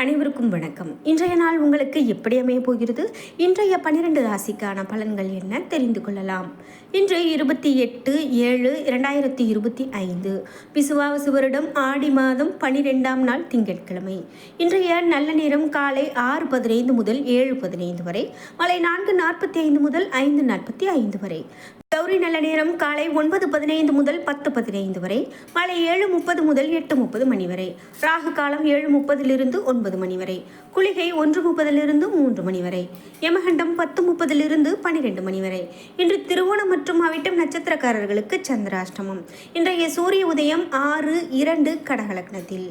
அனைவருக்கும் வணக்கம். இன்றைய நாள் உங்களுக்கு எப்படி அமைய போகிறது? இன்றைய பன்னிரண்டு ராசிக்கான பலன்கள் என்ன? தெரிந்து கொள்ளலாம். இன்று இருபத்தி எட்டு ஏழு இரண்டாயிரத்தி இருபத்தி ஐந்து. பிசுவாவசு வருடம் ஆடி மாதம் பனிரெண்டாம் நாள் திங்கட்கிழமை. இன்றைய நல்ல நேரம் காலை ஆறு பதினைந்து முதல் ஏழு பதினைந்து வரை மாலை நான்கு நாற்பத்தி ஐந்து முதல் ஐந்து நாற்பத்தி ஐந்து வரை. கௌரி நல்ல நேரம் காலை ஒன்பது பதினைந்து முதல் பத்து பதினைந்து வரை மாலை ஏழு முப்பது முதல் எட்டு முப்பது மணி வரை ராகு காலம் ஏழு முப்பதிலிருந்து ஒன்பது மணி வரை குளிகை ஒன்று முப்பதிலிருந்து மூன்று மணி வரை யமகண்டம் பத்து முப்பதிலிருந்து பன்னிரெண்டு மணி வரை. இன்று திருவோணம் மற்றும் அவிட்டம் நட்சத்திரக்காரர்களுக்கு சந்திராஷ்டமம். இன்றைய சூரிய உதயம் ஆறு இரண்டு கடகலக்னத்தில்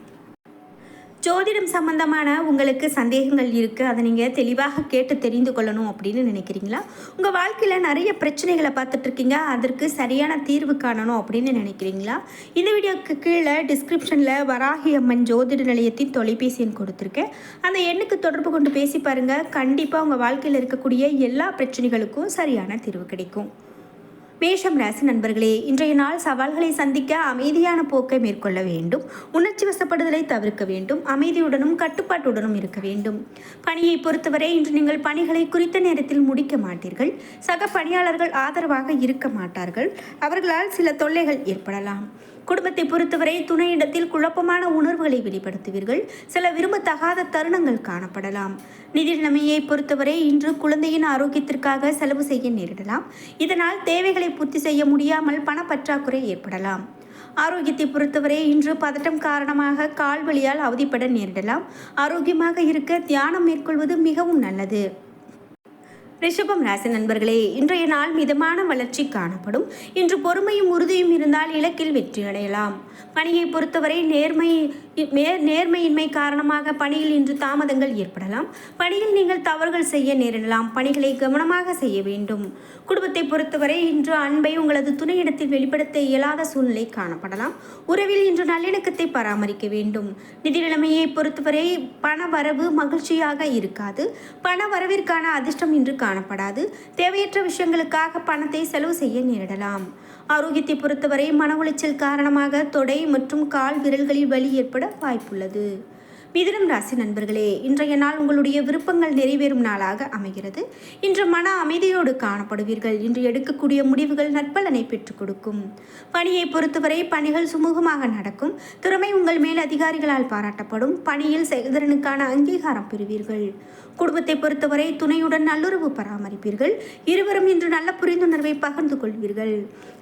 ஜோதிடம் சம்பந்தமான உங்களுக்கு சந்தேகங்கள் இருக்குது அதை நீங்கள் தெளிவாக கேட்டு தெரிந்து கொள்ளணும் அப்படின்னு நினைக்கிறீங்களா? உங்கள் வாழ்க்கையில் நிறைய பிரச்சனைகளை பார்த்துட்ருக்கீங்க அதற்கு சரியான தீர்வு காணணும் அப்படின்னு நினைக்கிறீங்களா? இந்த வீடியோக்கு கீழே டிஸ்கிரிப்ஷனில் வராகி அம்மன் ஜோதிட நிலையத்தின் தொலைபேசி எண் கொடுத்துருக்கேன். அந்த எண்ணுக்கு தொடர்பு கொண்டு பேசி பாருங்கள் கண்டிப்பாக உங்கள் வாழ்க்கையில் இருக்கக்கூடிய எல்லா பிரச்சனைகளுக்கும் சரியான தீர்வு கிடைக்கும். மேஷம் ராசி நண்பர்களே இன்றைய நாள் சவால்களை சந்திக்க அமைதியான போக்கை மேற்கொள்ள வேண்டும். உணர்ச்சி வசப்படுதலை தவிர்க்க வேண்டும். அமைதியுடனும் கட்டுப்பாட்டுடனும் இருக்க வேண்டும். பணியை பொறுத்தவரை இன்று நீங்கள் பணிகளை குறித்த நேரத்தில் முடிக்க மாட்டீர்கள். சக பணியாளர்கள் ஆதரவாக இருக்க மாட்டார்கள். அவர்களால் சில தொல்லைகள் ஏற்படலாம். குடும்பத்தை பொறுத்தவரை துணையிடத்தில் குழப்பமான உணர்வுகளை வெளிப்படுத்துவீர்கள். சில விரும்பத்தகாத தருணங்கள் காணப்படலாம். நிதி நிலைமையை பொறுத்தவரை இன்று குழந்தையின் ஆரோக்கியத்திற்காக செலவு செய்ய நேரிடலாம். இதனால் தேவைகளை பூர்த்தி செய்ய முடியாமல் பணப்பற்றாக்குறை ஏற்படலாம். ஆரோக்கியத்தை பொறுத்தவரை இன்று பதட்டம் காரணமாக கால் வலியால் அவதிப்பட நேரிடலாம். ஆரோக்கியமாக இருக்க தியானம் மேற்கொள்வது மிகவும் நல்லது. ரிஷபம் ராசி நண்பர்களே இன்றைய நாள் மிதமான வளர்ச்சி காணப்படும். இன்று பொறுமையும் உறுதியும் இருந்தால் இலக்கில் வெற்றி அடையலாம். பணியை பொறுத்தவரை நேர்மை நேர்மையின்மை காரணமாக பணியில் இன்று தாமதங்கள் ஏற்படலாம். பணியில் நீங்கள் தவறுகள் செய்ய நேரிடலாம். பணிகளை கவனமாக செய்ய வேண்டும். குடும்பத்தை பொறுத்தவரை இன்று அன்பை உங்களது துணையிடத்தில் வெளிப்படுத்த இயலாத சூழ்நிலை காணப்படலாம். உறவில் இன்று நல்லிணக்கத்தை பராமரிக்க வேண்டும். நிதி நிலைமையை பொறுத்தவரை பண வரவு மகிழ்ச்சியாக இருக்காது. பண வரவிற்கான அதிர்ஷ்டம் இன்று காண காணப்படாது. தேவையற்ற விஷயங்களுக்காக பணத்தை செலவு செய்ய நேரிடலாம். ஆரோக்கியத்தை பொறுத்தவரை மன உளைச்சல் காரணமாக தொடை மற்றும் கால் விரல்களில் வலி ஏற்பட வாய்ப்புள்ளது. மிதுனம் ராசி நண்பர்களே இன்றைய நாள் உங்களுடைய விருப்பங்கள் நிறைவேறும் நாளாக அமைகிறது. இன்று மன அமைதியோடு காணப்படுவீர்கள். இன்று எடுக்கக்கூடிய முடிவுகள் நற்பலனை பெற்றுக் கொடுக்கும். பணியை பொறுத்தவரை பணிகள் சுமூகமாக நடக்கும். திறமை உங்கள் மேல் அதிகாரிகளால் பாராட்டப்படும். பணியில் செயல்திறனுக்கான அங்கீகாரம் பெறுவீர்கள். குடும்பத்தை பொறுத்தவரை துணையுடன் நல்லுறவு பராமரிப்பீர்கள். இருவரும் இன்று நல்ல புரிந்துணர்வை பகிர்ந்து கொள்வீர்கள்.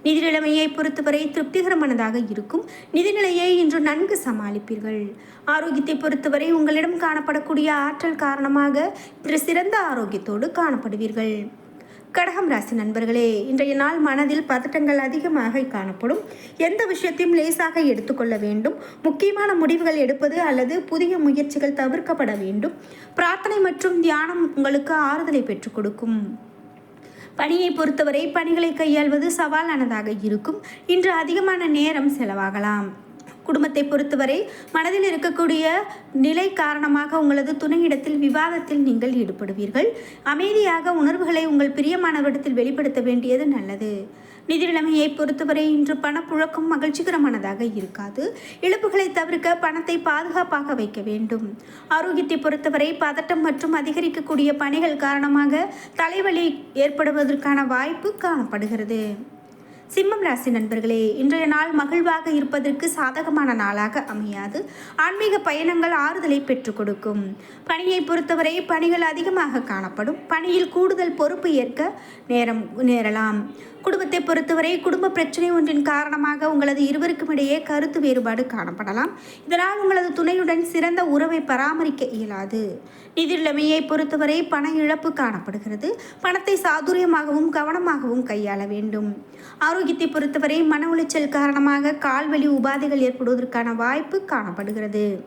நிதி நிலைமையை பொறுத்தவரை திருப்திகரமானதாக இருக்கும். நிதிநிலையை இன்று நன்கு சமாளிப்பீர்கள். ஆரோக்கியத்தை பொறுத்தவரை உங்களிடம் காணப்படக்கூடிய ஆற்றல் காரணமாக இன்று சிறந்த ஆரோக்கியத்தோடு காணப்படுவீர்கள். கடகம் ராசி நண்பர்களே இன்றைய நாள் மனதில் பதட்டங்கள் அதிகமாக காணப்படும். எந்த விஷயத்தையும் லேசாக எடுத்துக்கொள்ள வேண்டும். முக்கியமான முடிவுகள் எடுப்பது அல்லது புதிய முயற்சிகள் தவிர்க்கப்பட வேண்டும். பிரார்த்தனை மற்றும் தியானம் உங்களுக்கு ஆறுதலை பெற்றுக் கொடுக்கும். பணியை பொறுத்தவரை பணிகளை கையாள்வது சவாலானதாக இருக்கும். இன்று அதிகமான நேரம் செலவாகலாம். குடும்பத்தை பொறுத்தவரை மனதில் இருக்கக்கூடிய நிலை காரணமாக உங்களது துணையிடத்தில் விவாதத்தில் நீங்கள் ஈடுபடுவீர்கள். அமைதியாக உணர்வுகளை உங்கள் பிரியமானவரிடத்தில் வெளிப்படுத்த வேண்டியது நல்லது. நிதி நிலைமையை பொறுத்தவரை இன்று பணப்புழக்கம் மகிழ்ச்சிகரமானதாக இருக்காது. இழப்புகளை தவிர்க்க பணத்தை பாதுகாப்பாக வைக்க வேண்டும். ஆரோக்கியத்தை பொறுத்தவரை பதட்டம் மற்றும் அதிகரிக்கக்கூடிய பணிகள் காரணமாக தலைவலி ஏற்படுவதற்கான வாய்ப்பு காணப்படுகிறது. சிம்மம் ராசி நண்பர்களே இன்றைய நாள் மகிழ்வாக இருப்பதற்கு சாதகமான நாளாக அமையாது. ஆன்மீக பயணங்கள் ஆறுதலை பெற்றுக் கொடுக்கும். பணியை பொறுத்தவரை பணிகள் அதிகமாக காணப்படும். பணியில் கூடுதல் பொறுப்பு ஏற்க நேரம் நேரலாம். குடும்பத்தை பொறுத்தவரை குடும்ப பிரச்சனை ஒன்றின் காரணமாக உங்களது இருவருக்கும் இடையே கருத்து வேறுபாடு காணப்படலாம். இதனால் உங்களது துணையுடன் சிறந்த உறவை பராமரிக்க இயலாது. நிதிநிலைமையை பொறுத்தவரை பண இழப்பு காணப்படுகிறது. பணத்தை சாதுரியமாகவும் கவனமாகவும் கையாள வேண்டும். ஆரோக்கியத்தை பொறுத்தவரை மன உளைச்சல் காரணமாக கால்வழி உபாதைகள் ஏற்படுவதற்கான வாய்ப்பு காணப்படுகிறது.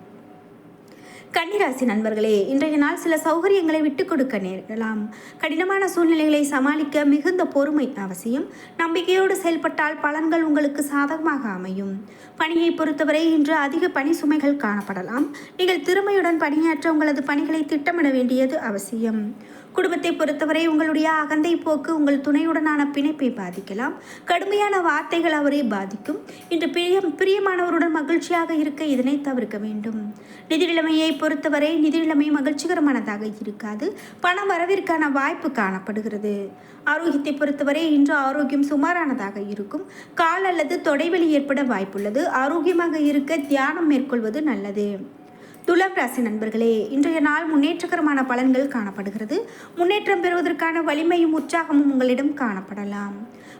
கன்னிராசி நண்பர்களே இன்றைய நாள் சில சௌகரியங்களை விட்டுக் கொடுக்க நேரிடலாம். கடினமான சூழ்நிலைகளை சமாளிக்க மிகுந்த பொறுமை அவசியம். நம்பிக்கையோடு செயல்பட்டால் பலன்கள் உங்களுக்கு சாதகமாக அமையும். பணியை பொறுத்தவரை இன்று அதிக பணி சுமைகள் காணப்படலாம். நீங்கள் திறமையுடன் பணியாற்ற உங்களது பணிகளை திட்டமிட வேண்டியது அவசியம். குடும்பத்தை பொறுத்தவரை உங்களுடைய அகந்தை போக்கு உங்கள் துணையுடனான பிணைப்பை பாதிக்கலாம். கடுமையான வார்த்தைகள் அவரை பாதிக்கும். இன்று பிரியம் பிரியமானவருடன் மகிழ்ச்சியாக இருக்க இதனை தவிர்க்க வேண்டும். நிதி நிலைமையை பொறுத்தவரை நிதி நிலைமை மகிழ்ச்சிகரமானதாக இருக்காது. பண வரவிற்கான வாய்ப்பு காணப்படுகிறது. ஆரோக்கியத்தை பொறுத்தவரை இன்று ஆரோக்கியம் சுமாரானதாக இருக்கும். கால் அல்லது தொடைவெளி ஏற்பட வாய்ப்புள்ளது. ஆரோக்கியமாக இருக்க தியானம் மேற்கொள்வது நல்லது. துலாம் ராசி நண்பர்களே இன்றைய நாள் முன்னேற்றகரமான பலன்கள் காணப்படுகிறது. முன்னேற்றம் பெறுவதற்கான வலிமையும் உற்சாகமும் உங்களிடம் காணப்படலாம்.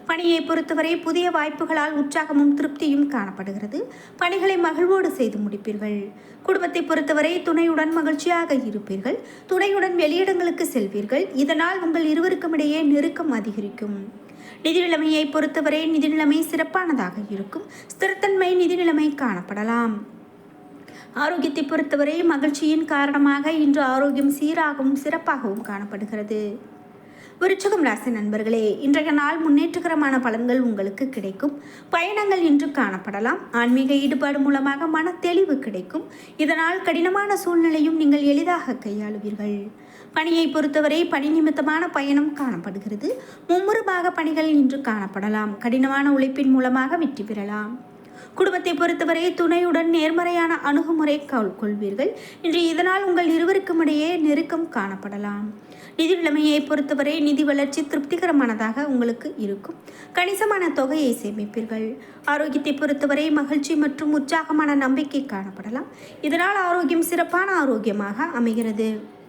பணியை பொறுத்தவரை புதிய வாய்ப்புகளால் உற்சாகமும் திருப்தியும் காணப்படுகிறது. பணிகளை மகிழ்வோடு செய்து முடிப்பீர்கள். குடும்பத்தை பொறுத்தவரை துணையுடன் மகிழ்ச்சியாக இருப்பீர்கள். துணையுடன் வெளியிடங்களுக்கு செல்வீர்கள். இதனால் உங்கள் இருவருக்கும் இடையே நெருக்கம் அதிகரிக்கும். நிதி நிலைமையை பொறுத்தவரை நிதி நிலைமை சிறப்பானதாக இருக்கும். ஸ்திரத்தன்மை நிதி நிலைமை காணப்படலாம். ஆரோக்கியத்தை பொறுத்தவரை மகிழ்ச்சியின் காரணமாக இன்று ஆரோக்கியம் சீராகவும் சிறப்பாகவும் காணப்படுகிறது. விருச்சகம் ராசி நண்பர்களே இன்றைய நாள் முன்னேற்றகரமான பலன்கள் உங்களுக்கு கிடைக்கும். பயணங்கள் இன்று காணப்படலாம். ஆன்மீக ஈடுபாடு மூலமாக மன தெளிவு கிடைக்கும். இதனால் கடினமான சூழ்நிலையும் நீங்கள் எளிதாக கையாளுவீர்கள். பணியை பொறுத்தவரை பணி நிமித்தமான பயணம் காணப்படுகிறது. மும்முரமாக பணிகள் இன்று காணப்படலாம். கடினமான உழைப்பின் மூலமாக வெற்றி பெறலாம். குடும்பத்தை பொறுத்தவரை துணையுடன் நேர்மறையான அணுகுமுறை கொள்வீர்கள். இன்று இதனால் உங்கள் இருவருக்கும் இடையே நெருக்கம் காணப்படலாம். நிதி நிலைமையை பொறுத்தவரை நிதி வளர்ச்சி திருப்திகரமானதாக உங்களுக்கு இருக்கும். கணிசமான தொகையை சேமிப்பீர்கள். ஆரோக்கியத்தை பொறுத்தவரை மகிழ்ச்சி மற்றும் உற்சாகமான நம்பிக்கை காணப்படலாம். இதனால் ஆரோக்கியம் சிறப்பான ஆரோக்கியமாக அமைகிறது.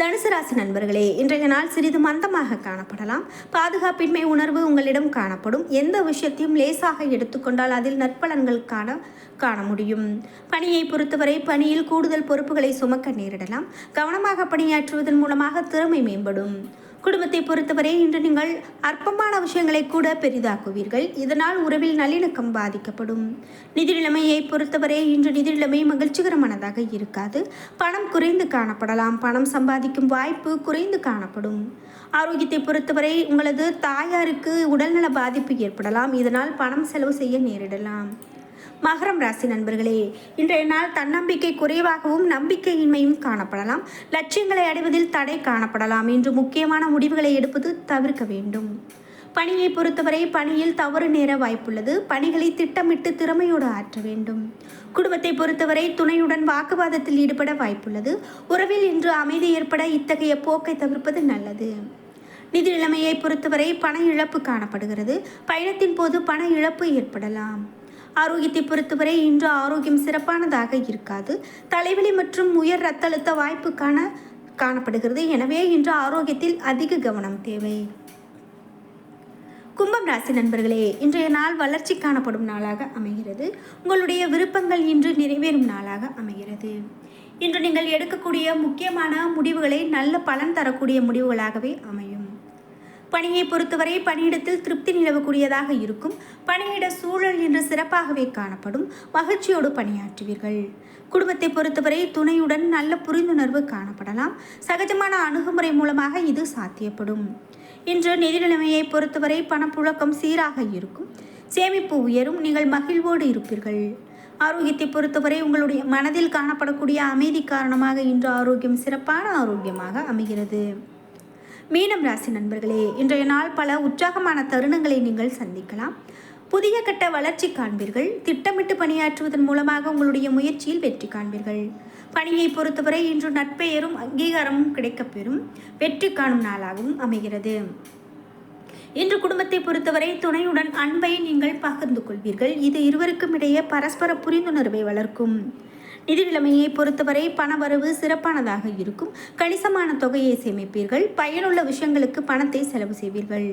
தனுசு ராசி நண்பர்களே இன்றைய நாள் சிறிது மந்தமாக காணப்படலாம். பாதுகாப்பின்மை உணர்வு உங்களிடம் காணப்படும். எந்த விஷயத்தையும் லேசாக எடுத்துக்கொண்டால் அதில் நற்பலன்கள் காண காண முடியும். பணியை பொறுத்தவரை பணியில் கூடுதல் பொறுப்புகளை சுமக்க நேரிடலாம். கவனமாக பணியாற்றுவதன் மூலமாக திறமை மேம்படும். குடும்பத்தை பொறுத்தவரை இன்று நீங்கள் அற்பமான விஷயங்களை கூட பெரிதாக்குவீர்கள். இதனால் உறவில் நல்லிணக்கம் பாதிக்கப்படும். நிதி நிலைமையை பொறுத்தவரை இன்று நிதி நிலைமை மகிழ்ச்சிகரமானதாக இருக்காது. பணம் குறைந்து காணப்படலாம். பணம் சம்பாதிக்கும் வாய்ப்பு குறைந்து காணப்படும். ஆரோக்கியத்தை பொறுத்தவரை உங்களது தாயாருக்கு உடல்நல பாதிப்பு ஏற்படலாம். இதனால் பணம் செலவு செய்ய நேரிடலாம். மகரம் ராசி நண்பர்களே இன்றைய நாள் தன்னம்பிக்கை குறைவாகவும் நம்பிக்கையின்மையும் காணப்படலாம். லட்சியங்களை அடைவதில் தடை காணப்படலாம் என்று முக்கியமான முடிவுகளை எடுப்பது தவிர்க்க வேண்டும். பணியை பொறுத்தவரை பணியில் தவறு நேர வாய்ப்புள்ளது. பணிகளை திட்டமிட்டு திறமையோடு ஆற்ற வேண்டும். குடும்பத்தை பொறுத்தவரை துணையுடன் வாக்குவாதத்தில் ஈடுபட வாய்ப்புள்ளது. உறவில் இன்று அமைதி ஏற்பட இத்தகைய போக்கை தவிர்ப்பது நல்லது. நிதி நிலைமையை பொறுத்தவரை பண இழப்பு காணப்படுகிறது. பயணத்தின் போது பண இழப்பு ஏற்படலாம். ஆரோக்கியத்தை பொறுத்தவரை இன்று ஆரோக்கியம் சிறப்பானதாக இருக்காது. தலைவலி மற்றும் உயர் ரத்த அழுத்த வாய்ப்புக்கான காணப்படுகிறது. எனவே இன்று ஆரோக்கியத்தில் அதிக கவனம் தேவை. கும்பம் ராசி நண்பர்களே இன்றைய நாள் வளர்ச்சி காணப்படும் நாளாக அமைகிறது. உங்களுடைய விருப்பங்கள் இன்று நிறைவேறும் நாளாக அமைகிறது. இன்று நீங்கள் எடுக்கக்கூடிய முக்கியமான முடிவுகளை நல்ல பலன் தரக்கூடிய முடிவுகளாகவே அமையும். பணியை பொறுத்தவரை பணியிடத்தில் திருப்தி நிலவக்கூடியதாக இருக்கும். பணியிட சூழல் இன்று சிறப்பாகவே காணப்படும். மகிழ்ச்சியோடு பணியாற்றுவீர்கள். குடும்பத்தை பொறுத்தவரை துணையுடன் நல்ல புரிந்துணர்வு காணப்படலாம். சகஜமான அணுகுமுறை மூலமாக இது சாத்தியப்படும். இன்று நிதி நிலைமையை பொறுத்தவரை பணப்புழக்கம் சீராக இருக்கும். சேமிப்பு உயரும். நீங்கள் மகிழ்வோடு இருப்பீர்கள். ஆரோக்கியத்தை பொறுத்தவரை உங்களுடைய மனதில் காணப்படக்கூடிய அமைதி காரணமாக இன்று ஆரோக்கியம் சிறப்பான ஆரோக்கியமாக அமைகிறது. மீனம் ராசி நண்பர்களே இன்றைய நாள் பல உற்சாகமான தருணங்களை நீங்கள் சந்திக்கலாம். புதிய கட்ட வளர்ச்சி காண்பீர்கள். திட்டமிட்டு பணியாற்றுவதன் மூலமாக உங்களுடைய முயற்சியில் வெற்றி காண்பீர்கள். பணியை பொறுத்தவரை இன்று நட்பெயரும் அங்கீகாரமும் கிடைக்கப்பெறும் வெற்றி காணும் நாளாகவும் அமைகிறது. இன்று குடும்பத்தை பொறுத்தவரை துணையுடன் அன்பை நீங்கள் பகிர்ந்து கொள்வீர்கள். இது இருவருக்கும் இடையே பரஸ்பர புரிந்துணர்வை வளர்க்கும். நிதிநிலைமையை பொறுத்தவரை பணவரவு சிறப்பானதாக இருக்கும். கணிசமான தொகையை சேமிப்பீர்கள். பயனுள்ள விஷயங்களுக்கு பணத்தை செலவு செய்வீர்கள்.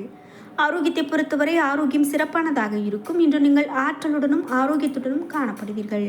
ஆரோக்கியத்தை பொறுத்தவரை ஆரோக்கியம் சிறப்பானதாக இருக்கும் இன்று நீங்கள் ஆற்றலுடனும் ஆரோக்கியத்துடனும் காணப்படுவீர்கள்.